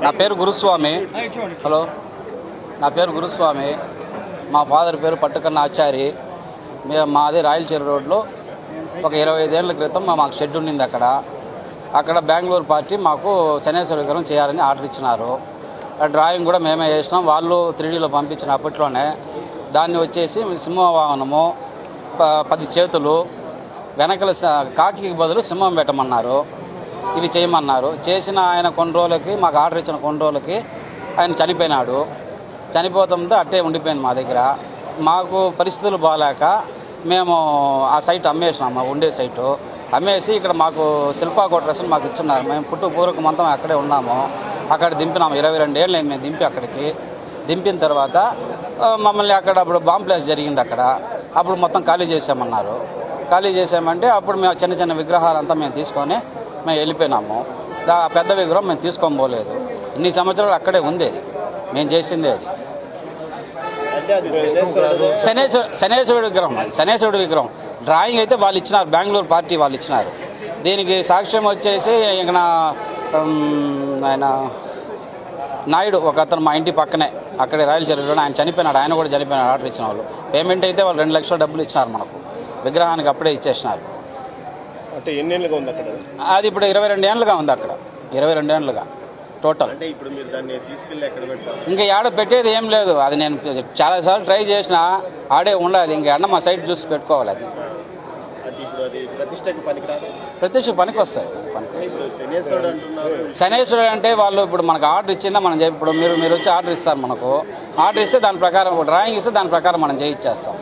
నా పేరు గురుస్వామి. హలో. నా పేరు గురుస్వామి. మా ఫాదర్ పేరు పట్టుకన్న ఆచారి. మాది రాయలచీర రోడ్లో. ఒక ఇరవై ఐదేళ్ళ క్రితం మాకు షెడ్ ఉండింది అక్కడ. అక్కడ బెంగళూరు పార్టీ మాకు శనేశ్వర చేయాలని ఆర్డర్ ఇచ్చినారు. ఆ డ్రాయింగ్ కూడా మేమే చేసినాం. వాళ్ళు త్రీడీలో పంపించిన అప్పట్లోనే. దాన్ని వచ్చేసి సింహవాహనము ప- పది చేతులు వెనకల కాకి బదులు సింహం పెట్టమన్నారు. ఇవి చేయమన్నారు. చేసిన ఆయన కొన్ని రోజులకి మాకు ఆర్డర్ ఇచ్చిన కొన్ని రోజులకి ఆయన చనిపోయినాడు. చనిపోతుంటే అట్టే ఉండిపోయింది మా దగ్గర. మాకు పరిస్థితులు బాగాలేక మేము ఆ సైట్ అమ్మేసినాము ఉండే సైటు. అమ్మేసి ఇక్కడ మాకు శిల్పా కోట్రస్ మాకు ఇచ్చున్నారు. మేము పుట్టు పూర్వకం అంతా అక్కడే ఉన్నాము. అక్కడ దింపినాము. ఇరవై రెండు ఏళ్ళు అయింది మేము దింపి అక్కడికి. దింపిన తర్వాత మమ్మల్ని అక్కడ అప్పుడు బాంబ్ ప్లేస్ జరిగింది అక్కడ. అప్పుడు మొత్తం ఖాళీ చేసామన్నారు ఖాళీ చేసామంటే అప్పుడు మేము చిన్న చిన్న విగ్రహాలంతా మేము తీసుకొని మేము వెళ్ళిపోయినాము. దా ఆ పెద్ద విగ్రహం మేము తీసుకొని పోలేదు. ఇన్ని సంవత్సరాలు అక్కడే ఉంది అది మేము చేసిందే అది. శనేశ్వర శనేశ్వరుడు విగ్రహం అది. శనేశ్వరుడు విగ్రహం. డ్రాయింగ్ అయితే వాళ్ళు ఇచ్చినారు. బెంగళూరు పార్టీ వాళ్ళు ఇచ్చినారు. దీనికి సాక్ష్యం వచ్చేసి ఇక్కడ ఆయన నాయుడు ఒక అతను మా ఇంటి పక్కనే. అక్కడే రాయల చెరువులో ఆయన చనిపోయినాడు. ఆయన కూడా చనిపోయినాడు. ఆర్డర్ ఇచ్చిన వాళ్ళు. పేమెంట్ అయితే వాళ్ళు రెండు లక్షల డబ్బులు ఇచ్చినారు మనకు. విగ్రహానికి అప్పుడే ఇచ్చేసినారు. అంటే ఎన్నేళ్ళుగా ఉంది అక్కడ? అది ఇప్పుడు ఇరవై రెండు ఏళ్ళుగా ఉంది అక్కడ. ఇరవై రెండు ఏళ్ళుగా. టోటల్ అంటే ఇప్పుడు మీరు దాన్ని తీసుకెళ్ళి ఎక్కడ పెట్టారు ఇంకా ఆడ పెట్టేది ఏం లేదు. అది నేను చాలాసార్లు ట్రై చేసిన ఆడే ఉండాలి. ఇంక ఎండ మా సైడ్ చూసి పెట్టుకోవాలి అది. ప్రత్యక్ష పనికి వస్తాయి శనేశ్వరుడు అంటే వాళ్ళు ఇప్పుడు మనకు ఆర్డర్ ఇచ్చిందా మనం ఇప్పుడు మీరు మీరు వచ్చి ఆర్డర్ ఇస్తారు మనకు. ఆర్డర్ ఇస్తే దాని ప్రకారం డ్రాయింగ్ ఇస్తే దాని ప్రకారం మనం చేయించేస్తాం